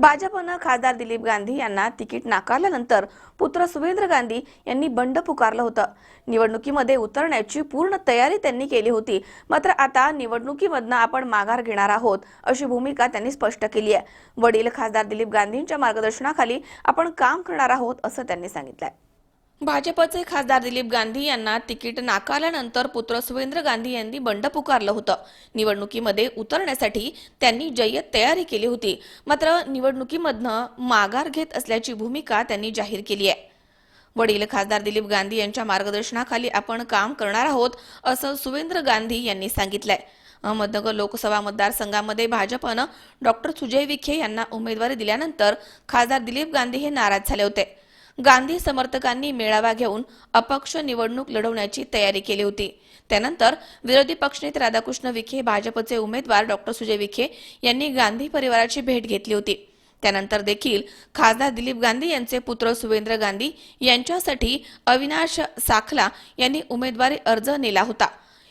भाजपनं खासदार दिलीप गांधी यांना तिकीट नाकारल्यानंतर पुत्र सुवेंद्र गांधी यांनी बंड पुकारलं होतं. निवडणुकीमध्ये उतरण्याची पूर्ण तयारी त्यांनी केली होती. मात्र आता निवडणुकीमधनं आपण माघार घेणार आहोत अशी भूमिका त्यांनी स्पष्ट केली आहे. वडील खासदार दिलीप गांधींच्या मार्गदर्शनाखाली आपण काम करणार आहोत असं त्यांनी सांगितलंय. भाजपचे खासदार दिलीप गांधी यांना तिकीट नाकारल्यानंतर पुत्र सुवेंद्र गांधी यांनी बंड पुकारलं होतं. निवडणुकीमध्ये उतरण्यासाठी त्यांनी जय्यत तयारी केली होती. मात्र निवडणुकीमधनं माघार घेत असल्याची भूमिका त्यांनी जाहीर केली आहे. वडील खासदार दिलीप गांधी यांच्या मार्गदर्शनाखाली आपण काम करणार आहोत असं सुवेंद्र गांधी यांनी सांगितलंय. अहमदनगर लोकसभा मतदारसंघामध्ये भाजपनं डॉक्टर सुजय विखे यांना उमेदवारी दिल्यानंतर खासदार दिलीप गांधी हे नाराज झाले होते. गांधी समर्थकांनी मेळावा घेऊन अपक्ष निवडणूक लढवण्याची तयारी केली होती. त्यानंतर विरोधी पक्षनेते राधाकृष्ण विखे भाजपचे उमेदवार डॉक्टर सुजय विखे यांनी गांधी परिवाराची भेट घेतली होती. त्यानंतर देखील खासदार दिलीप गांधी यांचे पुत्र सुवेंद्र गांधी यांच्यासाठी अविनाश साखला यांनी उमेदवारी अर्ज नेला होता.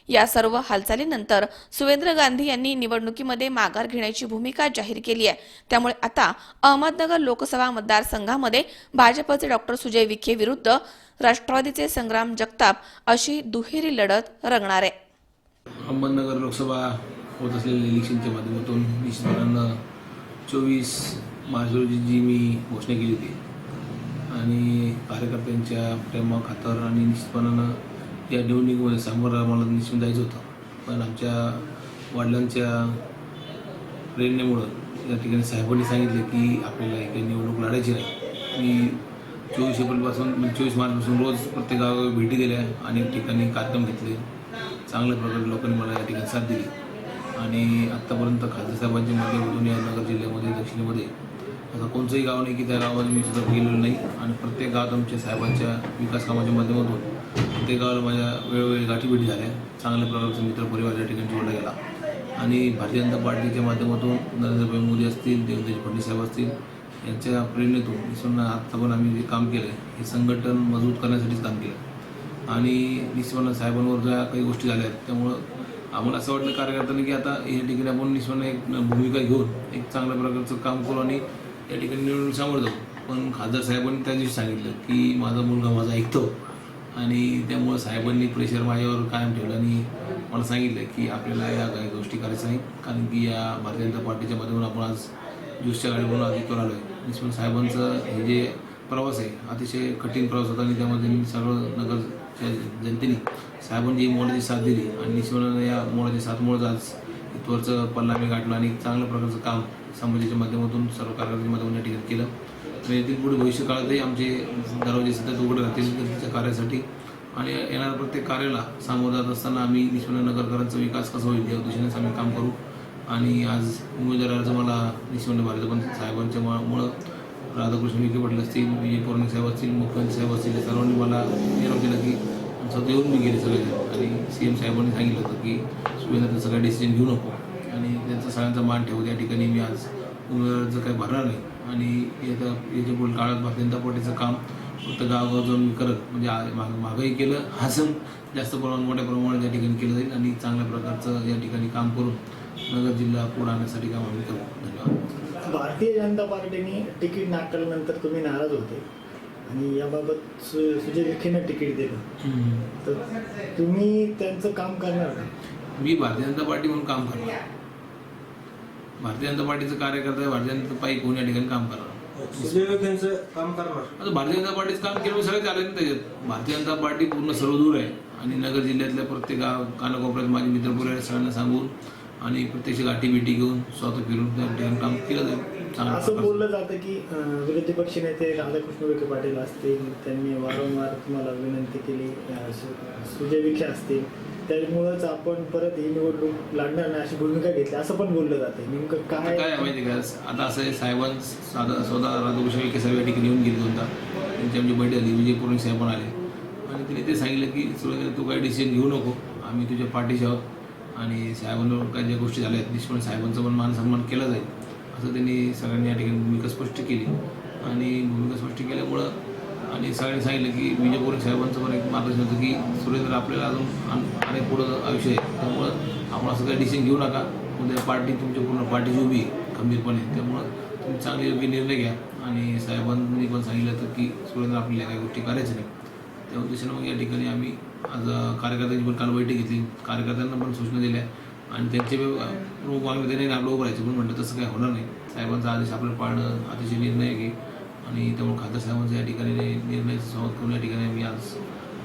या सर्व हालचालीनंतर सुवेंद्र गांधी यांनी निवडणुकीमध्ये माघार घेण्याची भूमिका जाहीर केली आहे. त्यामुळे आता अहमदनगर लोकसभा मतदारसंघामध्ये भाजपचे डॉक्टर सुजय विखे विरुद्ध राष्ट्रवादीचे संग्राम जगताप अशी दुहेरी लढत रंगणार आहे. अहमदनगर लोकसभा होत असलेल्या इलेक्शनच्या माध्यमातून निश्चितपणानं चोवीस मार्च रोजी जी मी घोषणा केली होती. आणि कार्यकर्त्यांच्या प्रेमा खातर आणि निश्चितपणानं या निवडणुकीमध्ये सामोरं आम्हाला निश्चित जायचं होतं. पण आमच्या वडिलांच्या प्रेरणेमुळं या ठिकाणी साहेबांनी सांगितलं की आपल्याला एक काही निवडणूक लढायची नाही मी चोवीस एप्रिलपासून म्हणजे चोवीस मार्चपासून रोज प्रत्येक गावाला भेटी दिल्या आणि ठिकाणी कार्यक्रम घेतले. चांगल्या प्रकारे लोकांनी मला या ठिकाणी साथ दिली. आणि आत्तापर्यंत खासदार साहेबांच्या माध्यमातून या नगर जिल्ह्यामध्ये दक्षिणेमध्ये असं कोणतंही गाव नाही की त्या गावाला मी सुद्धा गेलेलो नाही. आणि प्रत्येक गावात आमच्या साहेबांच्या विकास कामाच्या माध्यमातून प्रत्येक गावाला माझ्या वेळोवेळी गाठीभेटी झाल्या. चांगल्या प्रकारचा मित्र परिवार या ठिकाणी जोडला गेला. आणि भारतीय जनता पार्टीच्या माध्यमातून नरेंद्रभाई मोदी असतील देवेंद्र फडणवीस साहेब असतील यांच्या प्रेरणेतून निश्चितपणे आत्ता पण आम्ही जे काम केलं हे संघटन मजबूत करण्यासाठीच काम केलं आणि निश्चितपणे साहेबांवर ज्या काही गोष्टी झाल्या आहेत त्यामुळं आम्हाला असं वाटलं कार्यकर्त्यांनी की आता या ठिकाणी आपण निश्चितपणे एक भूमिका घेऊन एक चांगल्या प्रकारचं काम करू आणि या ठिकाणी निवडून सामोरं जाऊ. पण खासदार साहेबांनी त्या दिवशी सांगितलं की माझा मुलगा माझा ऐकतो. आणि त्यामुळं साहेबांनी प्रेशर माझ्यावर कायम ठेवलं आणि मला सांगितलं की आपल्याला या काही गोष्टी करायच्या नाही कारण की या भारतीय जनता पार्टीच्या माध्यमातून आपण आज ज्यूसच्या गाडी म्हणून इथवर आलो आहे निश्चित साहेबांचं हे जे प्रवास आहे अतिशय कठीण प्रवास होता आणि त्यामध्ये मी सर्व नगरच्या जनतेने साहेबांची मोलाची साथ दिली आणि निश्चित या मोलाची साथमुळेच आज इथवरचं पल्ला गाठलं आणि चांगल्या प्रकारचं काम समाजाच्या माध्यमातून सर्व कार्यकर्त्यांच्या माध्यमातून या ठिकाणी केलं. म्हणजे येथील पुढे भविष्य काळातही आमचे दरवाजे सतत उघडे राहतील त्यांच्या कार्यासाठी. आणि येणाऱ्या प्रत्येक कार्याला सामोरं जात असताना आम्ही निष्पन्न नगरकरांचा विकास कसा होईल या दिशेनेच आम्ही काम करू. आणि आज उमेदवार अर्ज मला निष्पन्न भारत पण साहेबांच्या मुळं- मुळं राधाकृष्ण विखे पाटील असतील विजय पौर्णिक साहेब असतील मुख्यमंत्री साहेब असतील या सर्वांनी मला निरोप दिला की स्वतः येऊन मी गेले सगळे आणि सी एम साहेबांनी सांगितलं होतं की सुविधा सगळं डिसिजन घेऊ नको. आणि त्यांचा सगळ्यांचा मान ठेवू. त्या ठिकाणी मी आज उमेदवाराचं काही भरणार नाही. आणि येत्या याच्या पुढील काळात भारतीय जनता पार्टीचं काम फक्त गावगाव जाऊन मी करत म्हणजे आ- माग मागंही केलं असं जास्त प्रमाणात मोठ्या प्रमाणात या ठिकाणी केलं जाईल आणि चांगल्या प्रकारचं या ठिकाणी काम करून नगर जिल्हा पुढे आणण्यासाठी काम आम्ही करू. धन्यवाद. भारतीय जनता पार्टीने तिकीट नाकारल्यानंतर तुम्ही नाराज होते. आणि याबाबत सुजय विखेनं तिकीट दिलं. तर तुम्ही त्यांचं काम करणार मी भारतीय जनता पार्टी म्हणून काम करणार. भारतीय जनता पार्टीचं कार्यकर्ता आहे भारतीय जनता पार्टी कोणी या ठिकाणी काम करणार? सुजय विखेंचं काम करणार. आता भारतीय जनता पार्टीचं काम केलं सगळे चालेल ना त्याच्यात. भारतीय जनता पार्टी पूर्ण सर्वदूर आहे. आणि नगर जिल्ह्यातल्या प्रत्येक गाव कानाकोपऱ्यात माझे मित्र परिवार सगळ्यांना सांगून आणि प्रत्यक्ष गाठी भेटी घेऊन स्वतः फिरून त्या काम केलं जाईल. असं. बोललं जातं की विरोधी पक्ष नेते राधाकृष्ण विखे पाटील असतील त्यांनी वारंवार तुम्हाला विनंती केली सुजय विखे असतील त्यामुळंच आपण परत ही निवडणूक लढणार नाही अशी भूमिका घेतली. असं पण बोललं जातं. नेमकं काय काय माहिती का? आता असं आहे साहेबां साधा स्वतः राधाकृष्ण विखे साहेब या ठिकाणी येऊन गेले दोनदा त्यांची आमची बैठक झाली विजय पौर्णिक साहेब पण आले. आणि तिने ते सांगितलं की सुरेंद्र तू काही डिसिजन घेऊ नको. आम्ही तुझ्या पाठीशी आहोत. आणि साहेबांवर काही ज्या गोष्टी झाल्या आहेत निश्चितपणे साहेबांचा पण मान सन्मान केला जाईल असं त्यांनी सगळ्यांनी या ठिकाणी भूमिका स्पष्ट केली. आणि भूमिका स्पष्ट केल्यामुळं आणि सगळ्यांनी सांगितलं की विजय साहेबांचं पण एक मार्गदर्शन होतं की सुरेंद्र आपल्याला अजून अनेक पुढं आयुष्य आहे. त्यामुळं आपण असं काही डिसिजन घेऊ नका. उद्या पार्टी तुमच्या पूर्ण पार्टीची उभी आहे खंबीरपणे. त्यामुळं तुम्ही चांगले योग्य निर्णय घ्या. आणि साहेबांनी पण सांगितलं होतं की सुरेंद्र आपल्याला काही गोष्टी करायच्या नाही त्या उद्देशानं मग या ठिकाणी आम्ही आज कार्यकर्त्यांची पण काल बैठक घेतली. कार्यकर्त्यांना पण सूचना दिल्या. आणि त्यांचे रोग आम्ही मागणी त्यांनी आपलं उभं राहायचं पण म्हटलं तसं काही होणार नाही. साहेबांचा आदेश आपल्याला पाळणं अतिशय निर्णय घे आणि त्यामुळे खासदार साहेबांचा या ठिकाणी निर्णय संवाद करून या ठिकाणी आम्ही आज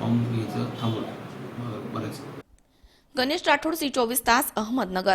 पाहून घ्यायचं थांबवलं. अ, बऱ्याच गणेश राठोड सी चोवीस तास अहमदनगर.